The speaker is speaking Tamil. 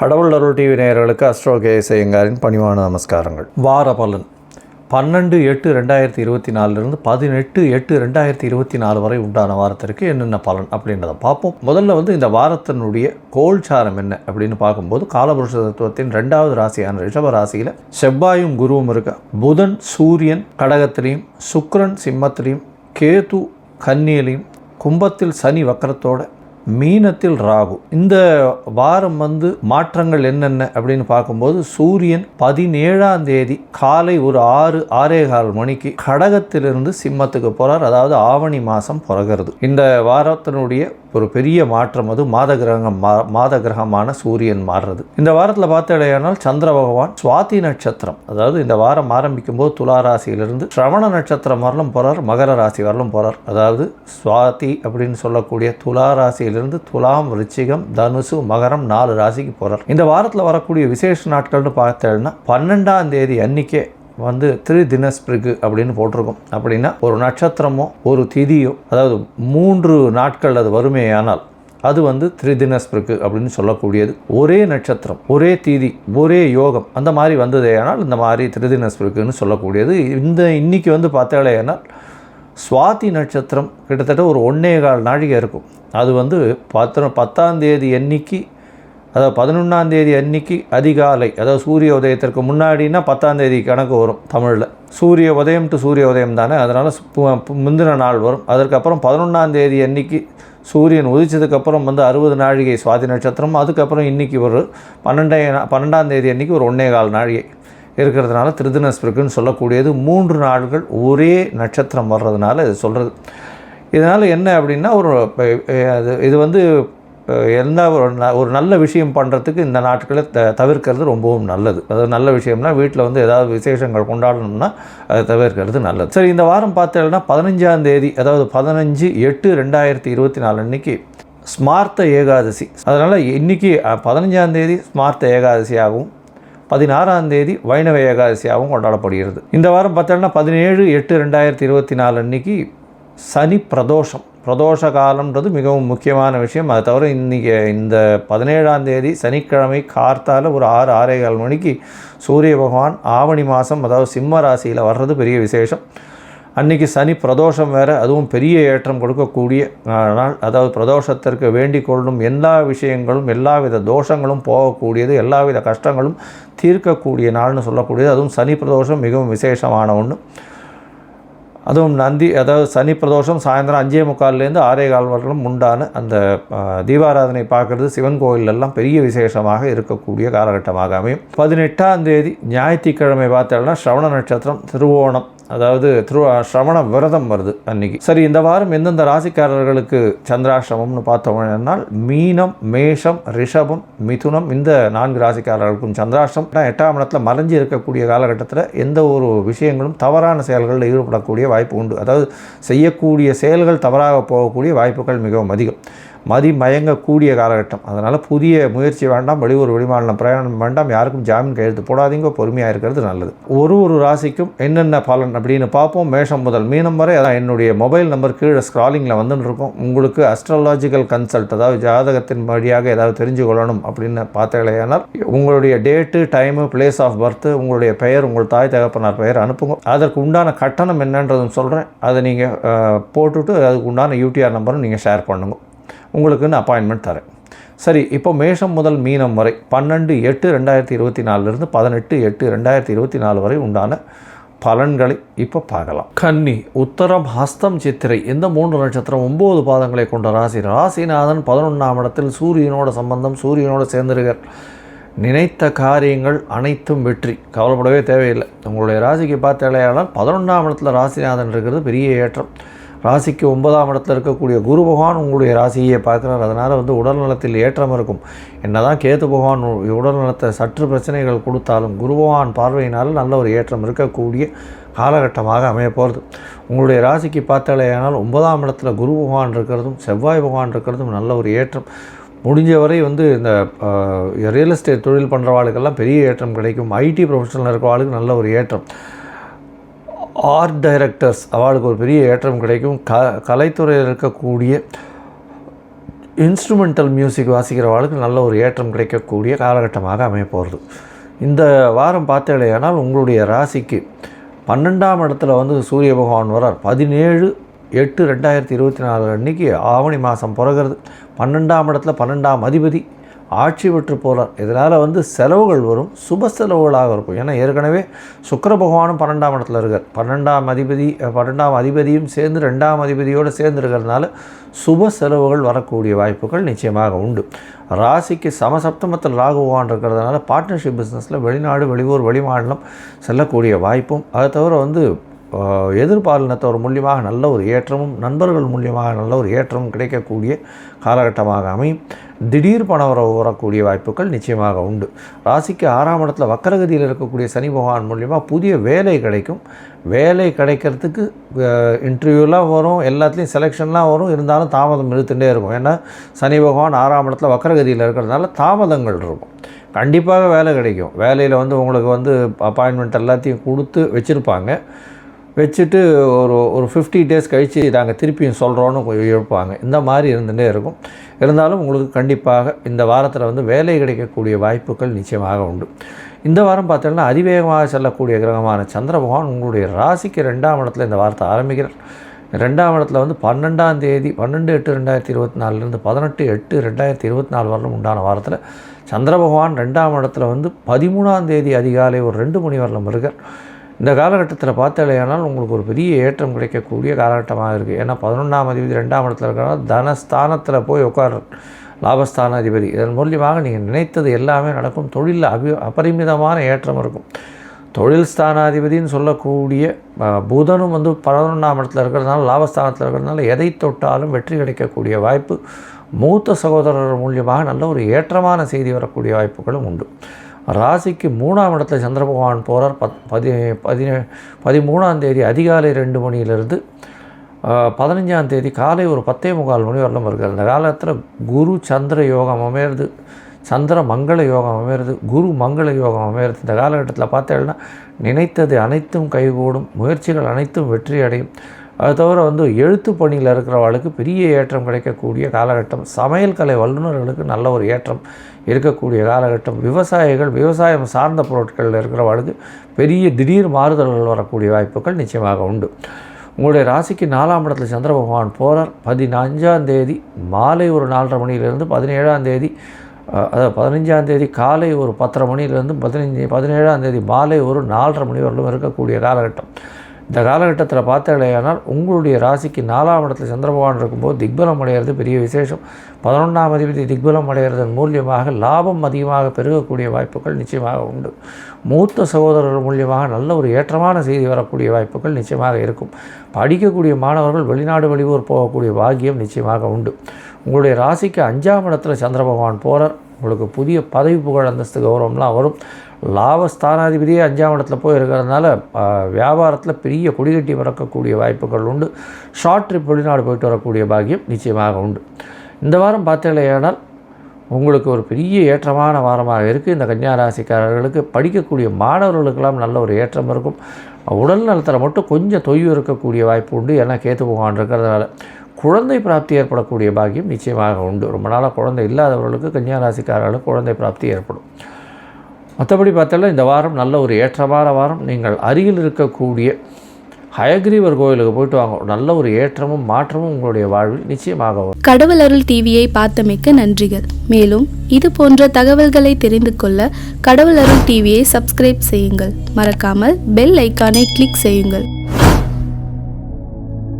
கடவுள் அருள் டிவி நேயர்களுக்கு அஸ்ட்ரோ கேஎஸ் ஐயங்காரின் பணிவான நமஸ்காரங்கள். வார பலன். பன்னெண்டு எட்டு ரெண்டாயிரத்தி இருபத்தி நாலுலேருந்து பதினெட்டு எட்டு ரெண்டாயிரத்தி இருபத்தி நாலு வரை உண்டான வாரத்திற்கு என்னென்ன பலன் அப்படின்றத பார்ப்போம். முதல்ல வந்து இந்த வாரத்தினுடைய கோல்சாரம் என்ன அப்படின்னு பார்க்கும்போது காலபுருஷ தத்துவத்தின் ரெண்டாவது ராசியான ரிஷப ராசியில் செவ்வாயும் குருவும் இருக்க புதன் சூரியன் கடகத்திலையும் சுக்ரன் சிம்மத்திலையும் கேது கன்னியிலையும் கும்பத்தில் சனி வக்கரத்தோட மீனத்தில் ராகு. இந்த வாரம் வந்து மாற்றங்கள் என்னென்ன அப்படின்னு பார்க்கும்போது சூரியன் பதினேழாம் தேதி காலை ஒரு ஆறு ஆறே கால் மணிக்கு கடகத்திலிருந்து சிம்மத்துக்கு போகிறார் அதாவது ஆவணி மாதம் பிறகுறது. இந்த வாரத்தினுடைய ஒரு பெரிய மாற்றம் அது மாத கிரகம் மா மாத கிரகமான சூரியன் மாறுறது. இந்த வாரத்தில் பார்த்தடையானால் சந்திர பகவான் சுவாதி நட்சத்திரம். அதாவது இந்த வாரம் ஆரம்பிக்கும் போது துலா ராசியிலிருந்து சிரவண நட்சத்திரம் வரலும் போகிறார் மகர ராசி வரலும் போகிறார் அதாவது சுவாதி அப்படின்னு சொல்லக்கூடிய துலா ராசியிலிருந்து துலாம் ரிச்சிகம் தனுசு மகரம் நாலு ராசிக்கு போகிறார் இந்த வாரத்தில் வரக்கூடிய விசேஷ நாட்கள்னு பார்த்தேன்னா பன்னெண்டாம் தேதி அன்னைக்கே வந்து திரு தினஸ்பிரிக்கு அப்படின்னு போட்டிருக்கோம். அப்படின்னா ஒரு நட்சத்திரமோ ஒரு திதியோ அதாவது மூன்று நாட்கள் அது வறுமையானால் அது வந்து திரிதினஸ்பிருக்கு அப்படின்னு சொல்லக்கூடியது. ஒரே நட்சத்திரம் ஒரே தீதி ஒரே யோகம் அந்த மாதிரி வந்ததேயானால் இந்த மாதிரி திரிதினஸ்பிருக்குன்னு சொல்லக்கூடியது. இந்த இன்னைக்கு வந்து பார்த்தாலேயானால் சுவாதி நட்சத்திரம் கிட்டத்தட்ட ஒரு ஒன்றே கால் நாழிகை இருக்கும். அது வந்து பத்து பத்தாம் தேதி எண்ணிக்கை அதாவது பதினொன்றாம் தேதி அன்னைக்கு அதிகாலை அதாவது சூரிய உதயத்திற்கு முன்னாடினா பத்தாம் தேதி கணக்கு வரும் தமிழில். சூரிய உதயம் டு சூரிய உதயம் தானே? அதனால் முந்தின நாள் வரும். அதற்கப்புறம் பதினொன்றாம் தேதி அன்னைக்கு சூரியன் உதிச்சதுக்கப்புறம் வந்து அறுபது நாழிகை சுவாதி நட்சத்திரம் அதுக்கப்புறம் இன்றைக்கி ஒரு பன்னெண்டே பன்னெண்டாம் தேதி அன்றைக்கி ஒரு ஒன்றே கால் நாழிகை. இருக்கிறதுனால திருதினஸ்பிருக்குன்னு சொல்லக்கூடியது மூன்று நாட்கள் ஒரே நட்சத்திரம் வர்றதுனால இது சொல்கிறது இதனால் என்ன அப்படின்னா ஒரு அது இது வந்து எந்த ஒரு ந- ஒரு நல்ல விஷயம் பண்ணுறதுக்கு இந்த நாட்களை த தவிர்க்கிறது ரொம்பவும் நல்லது. அதாவது நல்ல விஷயம்னா வீட்டில் வந்து ஏதாவது விசேஷங்கள் கொண்டாடணும்னா அதை தவிர்க்கிறது நல்லது. சரி இந்த வாரம் பார்த்தீங்கன்னா பதினஞ்சாம் தேதி அதாவது பதினஞ்சு எட்டு ரெண்டாயிரத்தி இருபத்தி நாலு அன்னைக்கு ஸ்மார்த்த ஏகாதசி. அதனால் இன்றைக்கி பதினஞ்சாம் தேதி ஸ்மார்த்த ஏகாதசியாகவும் பதினாறாம் தேதி வைணவ ஏகாதசியாகவும் கொண்டாடப்படுகிறது. இந்த வாரம் பார்த்தோம்னா பதினேழு எட்டு ரெண்டாயிரத்தி இருபத்தி நாலு அன்னைக்கு சனி பிரதோஷம். பிரதோஷ காலம்ன்றது மிகவும் முக்கியமான விஷயம். அதை தவிர இன்றைக்கி இந்த பதினேழாம் தேதி சனிக்கிழமை கார்த்தால ஒரு ஆறு ஆறே கால் மணிக்கு சூரிய பகவான் ஆவணி மாதம் அதாவது சிம்ம ராசியில் வர்றது பெரிய விசேஷம். அன்னைக்கு சனி பிரதோஷம் வேறு அதுவும் பெரிய ஏற்றம் கொடுக்கக்கூடிய நாள் அதாவது பிரதோஷத்திற்கு வேண்டிக் கொள்ளும் எல்லா விஷயங்களும் எல்லாவித தோஷங்களும் போகக்கூடியது எல்லாவித கஷ்டங்களும் தீர்க்கக்கூடிய நாள்னு சொல்லக்கூடியது. அதுவும் சனி பிரதோஷம் மிகவும் விசேஷமான ஒன்று அதுவும் நந்தி அதாவது சனி பிரதோஷம் சாயந்தரம் அஞ்சே முக்கால்லேருந்து ஆறே கால் வரலும் உண்டான அந்த தீபாராதனை பார்க்குறது சிவன் கோயிலெல்லாம் பெரிய விசேஷமாக இருக்கக்கூடிய காலகட்டமாக அமையும். பதினெட்டாம் தேதி ஞாயிற்றுக்கிழமை பார்த்தோம்னா ஸ்ரவண நட்சத்திரம் திருவோணம். அதாவது திரு சிரவண விரதம் வருது அன்னைக்கு. சரி இந்த வாரம் எந்தெந்த ராசிக்காரர்களுக்கு சந்திராசிரமம்னு பார்த்தோம்னால் மீனம் மேஷம் ரிஷபம் மிதுனம் இந்த நான்கு ராசிக்காரர்களுக்கும் சந்திராசிரம் எட்டாம் இடத்துல மறைஞ்சி இருக்கக்கூடிய காலகட்டத்தில் எந்த ஒரு விஷயங்களும் தவறான செயல்களில் ஈடுபடக்கூடிய வாய்ப்பு உண்டு. அதாவது செய்யக்கூடிய செயல்கள் தவறாக போகக்கூடிய வாய்ப்புகள் மிகவும் அதிகம். மதி மயங்கக்கூடிய காலகட்டம். அதனால் புதிய முயற்சி வேண்டாம் வெளியூர் வெளிமாநிலம் பிரயாணம் வேண்டாம் யாருக்கும் ஜாமீன் கையெழுத்து போடாதீங்க பொறுமையாக இருக்கிறது நல்லது. ஒரு ஒரு ராசிக்கும் என்னென்ன பலன் அப்படின்னு பார்ப்போம். மேஷம் முதல் மீனம் வரை அதான் என்னுடைய மொபைல் நம்பர் கீழே ஸ்க்ராலிங்கில் வந்துன்னு இருக்கும். உங்களுக்கு அஸ்ட்ராலாஜிக்கல் கன்சல்ட் அதாவது ஜாதகத்தின் வழியாக ஏதாவது தெரிஞ்சு கொள்ளணும் அப்படின்னு பார்த்தீங்களேனால் உங்களுடைய date time place of birth உங்களுடைய பெயர் உங்கள் தாய் தகப்பனார் பெயர் அனுப்புங்க. அதற்கு உண்டான கட்டணம் என்னன்றதும் சொல்கிறேன் அதை நீங்கள் போட்டுட்டு அதுக்கு உண்டான யூடிஆர் நம்பரும் நீங்கள் ஷேர் பண்ணுங்க. உங்களுக்குன்னு அப்பாயின்மெண்ட் தரேன். சரி இப்போ மேஷம் முதல் மீனம் வரை பன்னெண்டு எட்டு ரெண்டாயிரத்தி இருபத்தி நாலுலேருந்து பதினெட்டு எட்டு ரெண்டாயிரத்தி இருபத்தி நாலு வரை உண்டான பலன்களை இப்போ பார்க்கலாம். கன்னி உத்தரம் ஹஸ்தம் சித்திரை இந்த மூன்று நட்சத்திரம் ஒம்பது பாதங்களை கொண்ட ராசி. ராசிநாதன் பதினொன்றாம் இடத்தில் சூரியனோட சம்பந்தம் சூரியனோட சேர்ந்திருக்கார். நினைத்த காரியங்கள் அனைத்தும் வெற்றி. கவலைப்படவே தேவையில்லை. உங்களுடைய ராசிக்கு பார்த்தாலேயானால் பதினொன்றாம் இடத்துல ராசிநாதன் இருக்கிறது பெரிய ஏற்றம். ராசிக்கு ஒன்பதாம் இடத்துல இருக்கக்கூடிய குரு பகவான் உங்களுடைய ராசியை பார்க்குறார். அதனால் வந்து உடல் நலத்தில் ஏற்றம் இருக்கும். என்னதான் கேது பகவான் உடல் நலத்தை சற்று பிரச்சனைகள் கொடுத்தாலும் குரு பகவான் பார்வையினால் நல்ல ஒரு ஏற்றம் இருக்கக்கூடிய காலகட்டமாக அமைய போகிறது உங்களுடைய ராசிக்கு பார்த்தாலேயானால் ஒன்பதாம் இடத்துல குரு பகவான் இருக்கிறதும் செவ்வாய் பகவான் இருக்கிறதும் நல்ல ஒரு ஏற்றம். முடிஞ்ச வரை வந்து இந்த ரியல் எஸ்டேட் தொழில் பண்ணுறவாளுக்கெல்லாம் பெரிய ஏற்றம் கிடைக்கும். ஐடி ப்ரொஃபஷனில் இருக்கிறவாளுக்கு நல்ல ஒரு ஏற்றம். ஆர்ட் டைரக்டர்ஸ் அவளுக்கு ஒரு பெரிய ஏற்றம் கிடைக்கும். க கலைத்துறையில் இருக்கக்கூடிய இன்ஸ்ட்ருமெண்டல் மியூசிக் வாசிக்கிறவளுக்கு நல்ல ஒரு ஏற்றம் கிடைக்கக்கூடிய காலகட்டமாக அமையப்போகிறது இந்த வாரம் பார்த்தேடையானால் உங்களுடைய ராசிக்கு பன்னெண்டாம் இடத்துல வந்து சூரிய பகவான் வரார். பதினேழு எட்டு ரெண்டாயிரத்தி இருபத்தி நாலு அன்னைக்கு ஆவணி மாதம் பிறகுறது. பன்னெண்டாம் இடத்துல பன்னெண்டாம் அதிபதி ஆட்சி பெற்று போகிறார் இதனால் வந்து செலவுகள் வரும். சுப செலவுகளாக இருக்கும். ஏன்னா ஏற்கனவே சுக்கர பகவானும் பன்னெண்டாம் இடத்துல இருக்கார். பன்னெண்டாம் அதிபதி பன்னெண்டாம் அதிபதியும் சேர்ந்து ரெண்டாம் அதிபதியோடு சேர்ந்து இருக்கிறதுனால சுப செலவுகள் வரக்கூடிய வாய்ப்புகள் நிச்சயமாக உண்டு. ராசிக்கு சமசப்தமத்தில் ராகு பகவான் இருக்கிறதுனால பார்ட்னர்ஷிப் பிஸ்னஸில் வெளிநாடு வெளியூர் வெளிமாநிலம் செல்லக்கூடிய வாய்ப்பும் அதை தவிர வந்து எதிர்பாலினத்தவர் மூலியமாக நல்ல ஒரு ஏற்றமும் நண்பர்கள் மூலியமாக நல்ல ஒரு ஏற்றமும் கிடைக்கக்கூடிய காலகட்டமாக அமையும். திடீர் பணவரவு வரக்கூடிய வாய்ப்புகள் நிச்சயமாக உண்டு. ராசிக்கு ஆறாம் இடத்துல வக்கரகதியில் இருக்கக்கூடிய சனி பகவான் மூலியமாக புதிய வேலை கிடைக்கும். வேலை கிடைக்கிறதுக்கு இன்டர்வியூலாம் வரும் எல்லாத்துலேயும் செலெக்ஷன்லாம் வரும். இருந்தாலும் தாமதம் இழுத்துட்டே இருக்கும். ஏன்னா சனி பகவான் ஆறாம் இடத்துல வக்கரகதியில் இருக்கிறதுனால தாமதங்கள் இருக்கும். கண்டிப்பாக வேலை கிடைக்கும். வேலையில் வந்து உங்களுக்கு வந்து அப்பாயின்மெண்ட் எல்லாத்தையும் கொடுத்து வச்சுருப்பாங்க. வச்சுட்டு ஒரு ஒரு ஃபிஃப்டி டேஸ் கழித்து நாங்கள் திருப்பியும் சொல்கிறோன்னு எழுப்பாங்க. இந்த மாதிரி இருந்துகிட்டே இருக்கும். இருந்தாலும் உங்களுக்கு கண்டிப்பாக இந்த வாரத்தில் வந்து வேலை கிடைக்கக்கூடிய வாய்ப்புகள் நிச்சயமாக உண்டு. இந்த வாரம் பார்த்தீங்கன்னா அதிவேகமாக செல்லக்கூடிய கிரகமான சந்திர பகவான் உங்களுடைய ராசிக்கு ரெண்டாம் இடத்துல இந்த வாரத்தை ஆரம்பிக்கிறார். ரெண்டாம் இடத்துல வந்து பன்னெண்டாம் தேதி பன்னெண்டு எட்டு ரெண்டாயிரத்தி இருபத்தி நாலுலேருந்து பதினெட்டு எட்டு ரெண்டாயிரத்தி இருபத்தி நாலு வரலும் உண்டான வாரத்தில் சந்திர பகவான் ரெண்டாம் இடத்துல வந்து பதிமூணாம் தேதி அதிகாலை ஒரு ரெண்டு மணி வரலும் இருக்கார். இந்த காலகட்டத்தில் பார்த்தாலேயானால் உங்களுக்கு ஒரு பெரிய ஏற்றம் கிடைக்கக்கூடிய காலகட்டமாக இருக்குது. ஏன்னா பதினொன்றாம் அதிபதி ரெண்டாம் இடத்துல இருக்கிறனால தனஸ்தானத்தில் போய் உட்கார் லாபஸ்தான அதிபதி. இதன் மூலியமாக நீங்கள் நினைத்தது எல்லாமே நடக்கும். தொழிலில் அபி அபரிமிதமான ஏற்றம் இருக்கும். தொழில் ஸ்தானாதிபதின்னு சொல்லக்கூடிய புதனும் வந்து பதினொன்றாம் இடத்துல இருக்கிறதுனால லாபஸ்தானத்தில் இருக்கிறதுனால எதை தொட்டாலும் வெற்றி கிடைக்கக்கூடிய வாய்ப்பு மூத்த சகோதரர் மூலியமாக நல்ல ஒரு ஏற்றமான செய்தி வரக்கூடிய வாய்ப்புகளும் உண்டு. ராசிக்கு மூணாம் இடத்துல சந்திர பகவான் போகிறார் பத் பதி பதினே பதிமூணாம் தேதி அதிகாலை ரெண்டு மணியிலிருந்து பதினஞ்சாம் தேதி காலை ஒரு பத்தே முக்கால் மணி வரலும் இருக்குது அந்த காலத்தில் குரு சந்திர யோகம் அமையிறது சந்திர மங்கள யோகம் அமையிறது குரு மங்கள யோகம் அமையிறது. இந்த காலகட்டத்தில் பார்த்தேன்னா நினைத்தது அனைத்தும் கைகூடும் முயற்சிகள் அனைத்தும் வெற்றி அடையும் அது தவிர வந்து எழுத்து பணியில் இருக்கிறவளுக்கு பெரிய ஏற்றம் கிடைக்கக்கூடிய காலகட்டம் சமையல் கலை வல்லுநர்களுக்கு நல்ல ஒரு ஏற்றம் இருக்கக்கூடிய காலகட்டம் விவசாயிகள் விவசாயம் சார்ந்த பொருட்களில் இருக்கிறவளுக்கு பெரிய திடீர் மாறுதல்கள் வரக்கூடிய வாய்ப்புகள் நிச்சயமாக உண்டு. உங்களுடைய ராசிக்கு நாலாம் இடத்துல சந்திர பகவான் போகிறார் பதினஞ்சாம் தேதி மாலை ஒரு நாலரை மணியிலிருந்து பதினேழாம் தேதி அதாவது பதினஞ்சாம் தேதி காலை ஒரு பத்தரை மணியிலேருந்து பதினஞ்சு பதினேழாம் தேதி மாலை ஒரு நாலரை மணி வரலும் இருக்கக்கூடிய காலகட்டம். இந்த காலகட்டத்தில் பார்த்தீங்களேயானால் உங்களுடைய ராசிக்கு நாலாம் இடத்துல சந்திரபகவான் இருக்கும்போது திக்பலம் அடைகிறது பெரிய விசேஷம். பதினொன்றாம் அதிபதி திக்பலம் அடைகிறதன் மூலியமாக லாபம் அதிகமாக பெருகக்கூடிய வாய்ப்புகள் நிச்சயமாக உண்டு. மூத்த சகோதரர்கள் மூலியமாக நல்ல ஒரு ஏற்றமான செய்தி வரக்கூடிய வாய்ப்புகள் நிச்சயமாக இருக்கும். படிக்கக்கூடிய மாணவர்கள் வெளிநாடு வெளியூர் போகக்கூடிய பாக்கியம் நிச்சயமாக உண்டு. உங்களுடைய ராசிக்கு அஞ்சாம் இடத்துல சந்திர பகவான் போகிறார் உங்களுக்கு புதிய பதவி புகழ் அந்தஸ்து கௌரவம்லாம் வரும். லாபஸ்தானாதிபதியே அஞ்சாம் இடத்துல போய் இருக்கிறதுனால வியாபாரத்தில் பெரிய கொடிகட்டி பறக்கக்கூடிய வாய்ப்புகள் உண்டு. ஷார்ட் ட்ரிப் வெளிநாடு போயிட்டு வரக்கூடிய பாக்கியம் நிச்சயமாக உண்டு. இந்த வாரம் பார்த்தீங்களேனால் உங்களுக்கு ஒரு பெரிய ஏற்றமான வாரமாக இருக்குது இந்த கன்னியா ராசிக்காரர்களுக்கு படிக்கக்கூடிய மாணவர்களுக்கெல்லாம் நல்ல ஒரு ஏற்றம் இருக்கும். உடல் நலத்தில் மட்டும் கொஞ்சம் தொய்வு இருக்கக்கூடிய வாய்ப்பு உண்டு. ஏன்னா கேத்து பகவான் இருக்கிறதுனால குழந்தை பிராப்தி ஏற்படக்கூடிய பாக்கியம் நிச்சயமாக உண்டு. ரொம்ப நாளாக குழந்தை இல்லாதவர்களுக்கு கன்னியா ராசிக்காரர்களுக்கு குழந்தை பிராப்தி ஏற்படும். மற்றபடி பார்த்தாலும் இந்த வாரம் நல்ல ஒரு ஏற்றமான வாரம். நீங்கள் அருகில் இருக்கக்கூடிய ஹயக்ரீவர் கோயிலுக்கு போயிட்டு வாங்க. நல்ல ஒரு ஏற்றமும் மாற்றமும் உங்களுடைய வாழ்வில் நிச்சயமாக வரும். கடவுள் அருள் டிவியை பார்த்தமைக்க நன்றிகள். மேலும் இது போன்ற தகவல்களை தெரிந்து கொள்ள கடவுள் அருள் டிவியை சப்ஸ்கிரைப் செய்யுங்கள். மறக்காமல் பெல் ஐக்கானை கிளிக் செய்யுங்கள்.